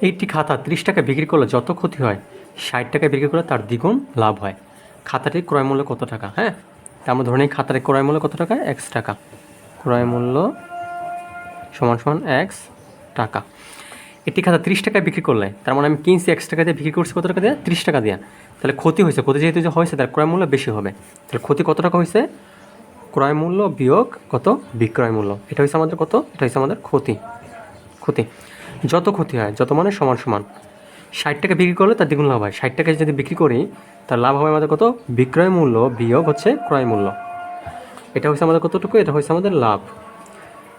এইটি খাতা ত্রিশ টাকা বিক্রি করলে যত ক্ষতি হয়, ষাট টাকা বিক্রি করলে তার দ্বিগুণ লাভ হয়। খাতাটির ক্রয় মূল্য কত টাকা? হ্যাঁ? আমরা ধরে নিই খাতাটির ক্রয় মূল্য কত টাকা? এক্স টাকা। ক্রয় মূল্য সমান সমান এক্স টাকা। একটি খাতা ত্রিশ টাকায় বিক্রি করলে, তার মানে আমি কিনছি এক্স টাকা দিয়ে, বিক্রি করছি কত টাকা দিয়ে? ত্রিশ টাকা দিয়ে। তাহলে ক্ষতি হয়েছে, ক্ষতি যেহেতু যে হয়েছে, তার ক্রয় মূল্য বেশি হবে। তাহলে ক্ষতি কত টাকা হয়েছে? ক্রয় মূল্য বিয়োগ কত? বিক্রয় মূল্য। এটা হচ্ছে আমাদের কত? এটা হচ্ছে আমাদের ক্ষতি। ক্ষতি। যত ক্ষতি হয়, যত মানে সমান সমান। ষাট টাকা বিক্রি করলে তার দ্বিগুণ লাভ হয়। ষাট টাকা যদি বিক্রি করি, তার লাভ হবে আমাদের কত? বিক্রয় মূল্য বিয়োগ হচ্ছে ক্রয় মূল্য। এটা হচ্ছে আমাদের কতটুকু? এটা হচ্ছে আমাদের লাভ।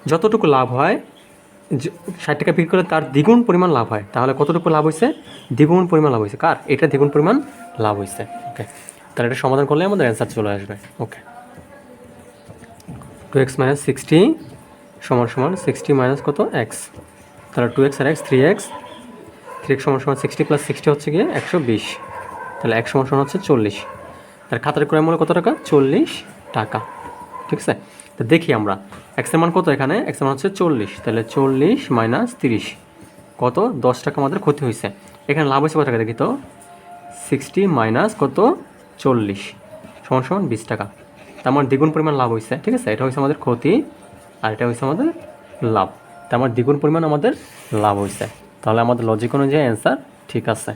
যতটুকু লাভ হয় ষাট টাকা বিক্রি করলে তার দ্বিগুণ পরিমাণ লাভ হয়। তাহলে কতটুকু লাভ হয়েছে? দ্বিগুণ পরিমাণ লাভ হয়েছে। কার? এটা দ্বিগুণ পরিমাণ লাভ হয়েছে। ওকে তাহলে এটা সমাধান করলে আমাদের অ্যান্সার চলে আসবে। Okay two x minus sixty সমান সমান সিক্সটি মাইনাস কত? এক্স তাহলে টু এক্স আর x three x three x সমান সমান সিক্সটি প্লাস সিক্সটি হচ্ছে গিয়ে একশো বিশ। তাহলে এক সমান হচ্ছে চল্লিশ। তার খাতার ক্রয় মূল্য কত টাকা? চল্লিশ টাকা। ঠিক আছে? তো দেখি আমরা। এক্সের মান কত এখানে? এক্সের মান হচ্ছে চল্লিশ। তাহলে চল্লিশ মাইনাস তিরিশ। কত? দশ টাকা আমাদের ক্ষতি হয়েছে। এখানে লাভ হয়েছে কত টাকা দেখি তো? সিক্সটি মাইনাস কত? চল্লিশ। সমান সমান বিশ টাকা। তার মানে দ্বিগুণ পরিমাণ লাভ হয়েছে। ঠিক আছে? এটা হচ্ছে আমাদের ক্ষতি আর এটা হচ্ছে আমাদের লাভ। তার মানে দ্বিগুণ পরিমাণ আমাদের লাভ হয়েছে তাহলে আমাদের লজিক অনুযায়ী অ্যান্সার ঠিক আছে।